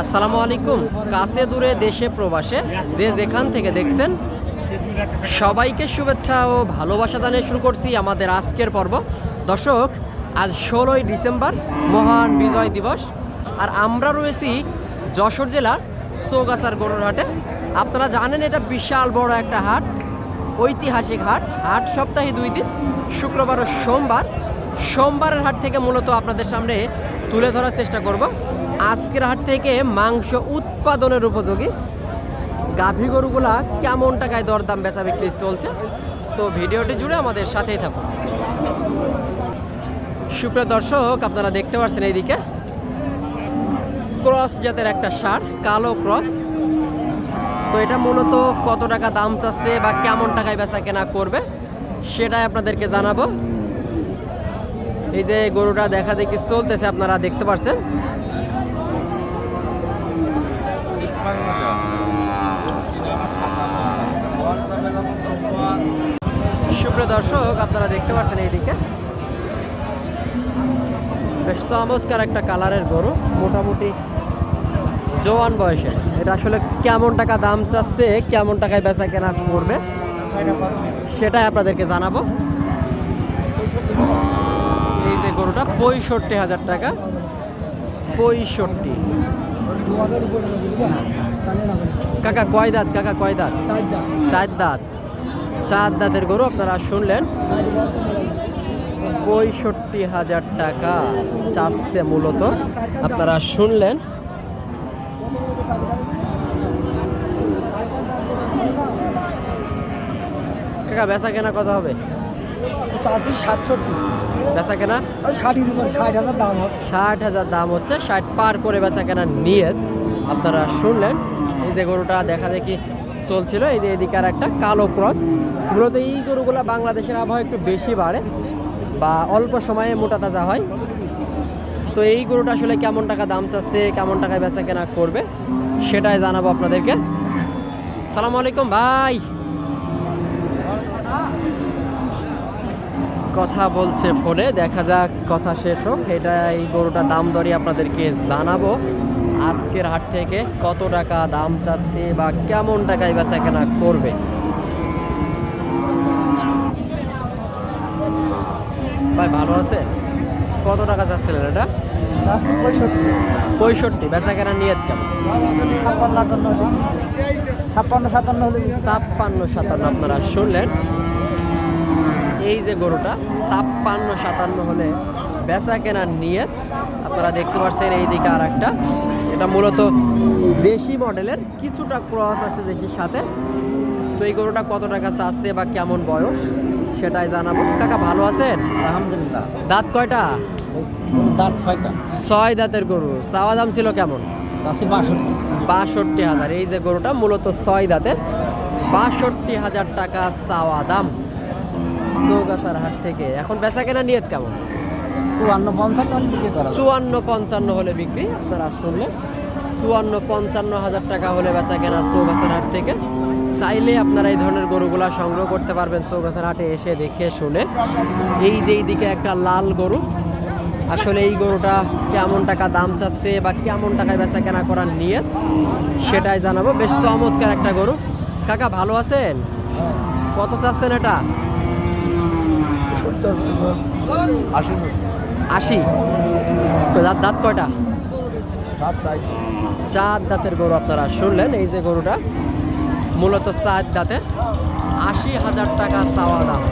আসসালামু আলাইকুম। কাছে দূরে দেশে প্রবাসে যে যেখান থেকে দেখছেন, সবাইকে শুভেচ্ছা ও ভালোবাসা জানিয়ে শুরু করছি আমাদের আজকের পর্ব। দর্শক, আজ ষোলোই ডিসেম্বর, মহান বিজয় দিবস। আর আমরা রয়েছি যশোর জেলার চৌগাছার গরুর হাটে। আপনারা জানেন, এটা বিশাল বড় একটা হাট, ঐতিহাসিক হাট। হাট সপ্তাহে দুই দিন, শুক্রবার ও সোমবার। সোমবারের হাট থেকে মূলত আপনাদের সামনে তুলে ধরার চেষ্টা করব। আজকের হাট থেকে মাংস উৎপাদনের উপযোগী। গাভী গরুগুলা কেমন টাকায় দরদাম বেচা বিক্রি চলছে? তো ভিডিওটি জুড়ে আমাদের সাথেই থাকুন। সুপ্রিয় দর্শক, আপনারা দেখতে পাচ্ছেন এইদিকে। ক্রস জাতের একটা সার কালো ক্রস। তো এটা মূলত কত টাকা দাম চাচ্ছে বা কেমন টাকায় বেচা কেনা করবে, সেটাই আপনাদেরকে জানাব। এই যে গরুটা দেখা দেখি চলতেছে, আপনারা দেখতে পাচ্ছেন সুপ্রিয় দর্শক, আপনারা দেখতে পাচ্ছেন এইদিকে? বেশ চমৎকার একটা কালারের গরু, মোটামুটি জোয়ান বয়সে। এটা আসলে কেমন টাকা দাম চাচ্ছে, কেমন টাকায় বেচা কেনা করবে, সেটাই আপনাদেরকে জানাব। পঁয়ষট্টি হাজার টাকা। পঁয়ষট্টি। কাকা, কয় দাঁত? কাকা, কয় দাঁত? চার দাঁত। চার দাঁতের গরু আপনারা শুনলেন। পঁয়ষট্টি হাজার টাকা চাচ্ছে মূলত। আপনারা শুনলেন। কাকা, বেচা কেনা কত হবে? আশি সাতষট্টি। বেচা কেনা ওই ষাটের উপর ষাট হাজার দাম ষাট হাজার দাম হচ্ছে ষাট পার করে বেচা কেনা নিয়ে আপনারা শুনলেন এই যে গরুটা দেখা দেখি চলছিল এই যে এদিকে আর একটা কালো ক্রস। মূলত এই গরুগুলো বাংলাদেশের আবহাওয়া একটু বেশি বাড়ে বা অল্প সময়ে মোটা তাজা হয়। তো এই গরুটা আসলে কেমন টাকা দাম চাচ্ছে কেমন টাকায় বেচা কেনা করবে সেটাই জানাব আপনাদেরকে। সালাম আলাইকুম ভাই। কথা বলছে ফোনে। দেখা যাক কথা শেষ হোক। এটা এই গরুটার দাম দরই আপনাদেরকে জানাব। আজকের হাট থেকে কত টাকা দাম চাচ্ছে বা কেমন টাকায় বেচা কেনা করবে? ভাই ভালো আছে? কত টাকা চাচ্ছিলেন এটা? পঁয়ষট্টি। পঁয়ষট্টি। বেচা কেনা নিয়ে কেমন? ছাপ্পান্ন সাতান্ন ছাপ্পান্ন সাতান্ন আপনারা শুনলেন। এই যে গরুটা ছাপ্পান্ন সাতান্ন হলে বেচা কেনার নিয়ে আপনারা দেখতে পাচ্ছেন এই দিকে আর একটা এটা মূলত দেশি মডেলের কিছুটা ক্রস আছে দেশির সাথে। তো এই গরুটা কত টাকা চাচ্ছে বা কেমন বয়স সেটাই জানাব। কাকা ভালো আছেন? আলহামদুলিল্লাহ। দাঁত কয়টা? দাঁত ছয়টা। ছয় দাঁতের গরু। চাওয়া দাম ছিল কেমন? বাষট্টি। বাষট্টি হাজার। এই যে গরুটা মূলত ছয় দাঁতের। বাষট্টি হাজার টাকা চাওয়া দাম। চৌগাছার হাট থেকে। এখন বেচা কেনা নিয়ত কেমন? চুয়ান্ন পঞ্চান্ন হলে বিক্রি করা চুয়ান্ন পঞ্চান্ন হলে বিক্রি আপনারা শুনলেন। চুয়ান্ন পঞ্চান্ন হাজার টাকা হলে বেচা কেনা চৌগাছার হাট থেকে। চাইলে আপনারা এই ধরনের গরুগুলা সংগ্রহ করতে পারবেন চৌগাছার হাটে এসে দেখে শুনে। এই যে এইদিকে একটা লাল গরু। আসলে এই গরুটা কেমন টাকা দাম চাচ্ছে বা কেমন টাকায় বেচা কেনা করার নিয়ে সেটাই জানাব। বেশ চমৎকার একটা গরু। কাকা ভালো আছেন? কত চাচ্ছেন এটা? সত্তর আশি আশি? তো দাঁত দাঁত কয়টা? চার দাঁতের গরু আপনারা শুনলেন এই যে গরুটা। মূলত চার দাঁতের আশি হাজার টাকা চাওয়া দাম।